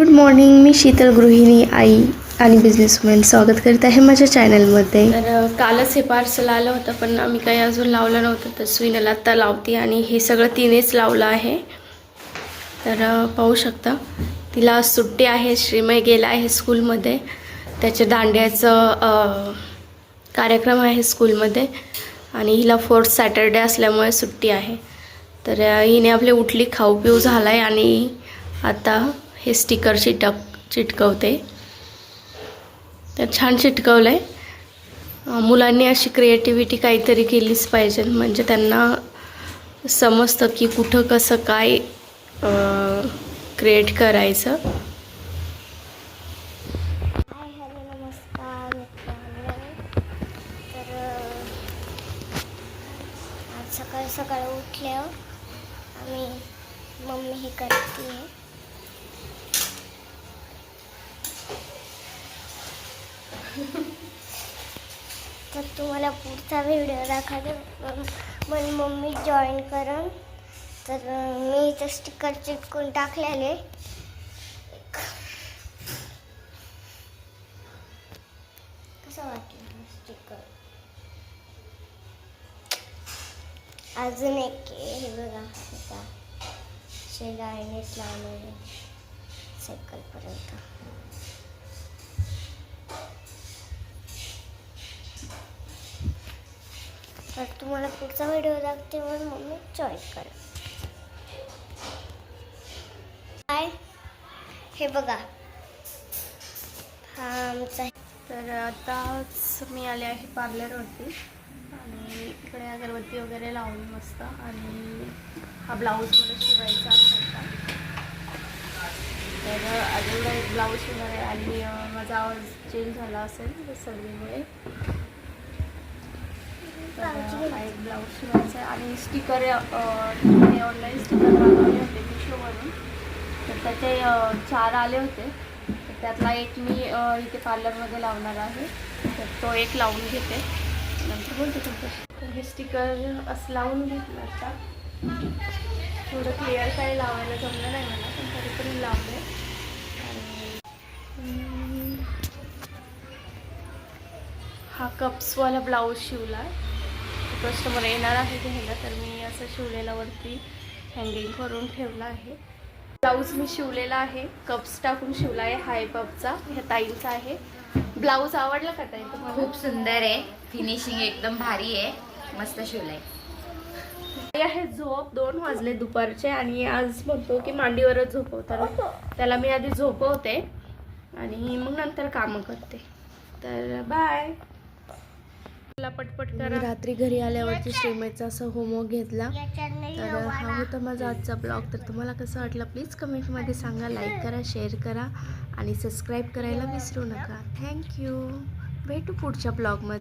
Good morning मी शीतल गृहिणी आई आणि businessman स्वागत करत आहे माझ्या चॅनलमध्ये तर कालच हे पार्सल आलं होतं पण आम्ही काही अजून लावलं नव्हतं तर स्विनल आत्ता लावते आणि हे सगळं तिनेच लावलं आहे. तर पाहू शकता तिला सुट्टी आहे श्रीमय गेला आहे स्कूलमध्ये त्याच्या दांड्याचं कार्यक्रम आहे स्कूलमध्ये आणि हिला फोर्थ सॅटरडे असल्यामुळे सुट्टी आहे. तर हिने आपली उठली खाऊ पिऊ झाला आहे आणि आता हे स्टिकर चिटक चिटकवते. तर छान चिटकवलं आहे मुलांनी अशी क्रिएटिव्हिटी काहीतरी केलीच पाहिजे. म्हणजे त्यांना समजतं की कुठं कसं काय क्रिएट करायचं. तर आज सकाळ सकाळ उठल्यावर आम्ही मम्मी हे करते तर तुम्हाला पुढचा व्हिडिओ दाखवते. मग मम्मी जॉईन करून तर मी इथं स्टिकर चिटकून टाकलेले. कसं वाटलं स्टिकर अजून एक हे बघा आता. शेगाळीनेच लावलेले सायकलपर्यंत तर तुम्हाला पुढचा व्हिडिओ दाखते म्हणून मम्मी जॉईन करा. काय हे बघा. हा आमचा तर आताच मी आले आहे पार्लरवरती. आणि इकडे अगरबत्ती वगैरे लावून मस्त. आणि हा ब्लाऊज मला शिवायचा होता तर अजून एक ब्लाऊज शिवणार आहे. आणि माझा आवाज चेंज झाला असेल सर्दीमुळे. एक ब्लाऊज शिवायचा आहे. आणि स्टिकर मी ऑनलाईन स्टिकर मागवले होते मिशोवरून तर त्याचे चार आले होते. तर त्यातला एक मी इथे पार्लरमध्ये लावणार आहे. तर तो एक लावून घेते. नंतर बोलते तुमच्याशी. तर हे स्टिकर असं लावून घेतलं आता. थोडं क्लिअर काही लावायला जमलं नाही मला पण तरी पण लावले. आणि हा कप्सवाला ब्लाऊज शिवला. आहे कस्टमर येणार आहे घ्यायला तर मी असं शिवलेला वरती हँगिंग करून ठेवला आहे. ब्लाऊज मी शिवलेला आहे. कप्स टाकून शिवला आहे हाय पपचा ह्या ताईंचा आहे. ब्लाऊज आवडला का ताई तुम्हाला? खूप सुंदर आहे. फिनिशिंग एकदम भारी आहे. मस्त शिवलंय. आहे झोप. दोन वाजले दुपारचे आणि आज म्हणतो की मांडीवरच झोपव तर त्याला मी आधी झोपवते आणि मग नंतर कामं करते. तर बाय पटपट करा. रात्री घरी आल्यावरती श्रीमयचा असं होमवर्क घेतला. तर हा होता माझा आजचा ब्लॉग. तर तुम्हाला कसं वाटलं प्लीज कमेंटमध्ये सांगा. लाईक करा शेअर करा आणि सबस्क्राईब करायला विसरू नका. थँक्यू भेटू पुढच्या ब्लॉगमध्ये.